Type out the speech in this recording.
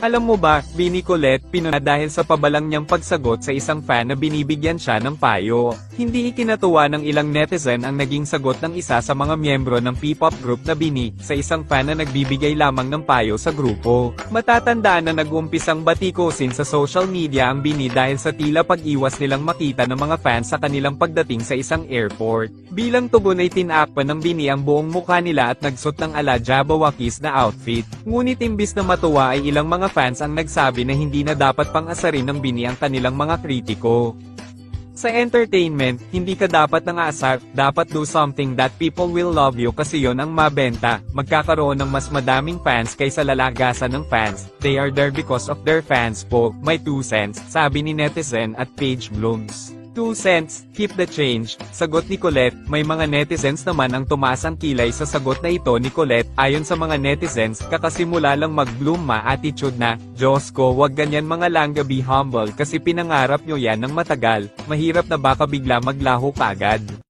Alam mo ba, Bini Colette, pinuna dahil sa pabalang niyang pagsagot sa isang fan na binibigyan siya ng payo. Hindi ikinatuwa ng ilang netizen ang naging sagot ng isa sa mga miyembro ng P-pop group na Bini sa isang fan na nagbibigay lamang ng payo sa grupo. Matatandaan na nag-umpisang batikosin sa social media ang Bini dahil sa tila pag-iwas nilang makita ng mga fans sa kanilang pagdating sa isang airport. Bilang tugon ay tinakpan ng Bini ang buong mukha nila at nagsot ng ala Jabawakis na outfit. Ngunit imbis na matuwa ay ilang mga fans ang nagsabi na hindi na dapat pang-asarin ng Bini ang kanilang mga kritiko. Sa entertainment, hindi ka dapat nangasar, dapat do something that people will love you kasi yon ang mabenta. Magkakaroon ng mas madaming fans kaysa lalagasan ng fans. They are there because of their fans po. May 2 cents, sabi ni netizen at Page Blooms. 2 cents, keep the change. Sagot ni Colette, may mga netizens naman ang tumaas ang kilay sa sagot na ito ni Colette. Ayon sa mga netizens, kakasimula lang mag-bloom ma-attitude na, Diyos ko, wag ganyan mga langga be humble kasi pinangarap nyo yan ng matagal. Mahirap na baka bigla maglaho kagad.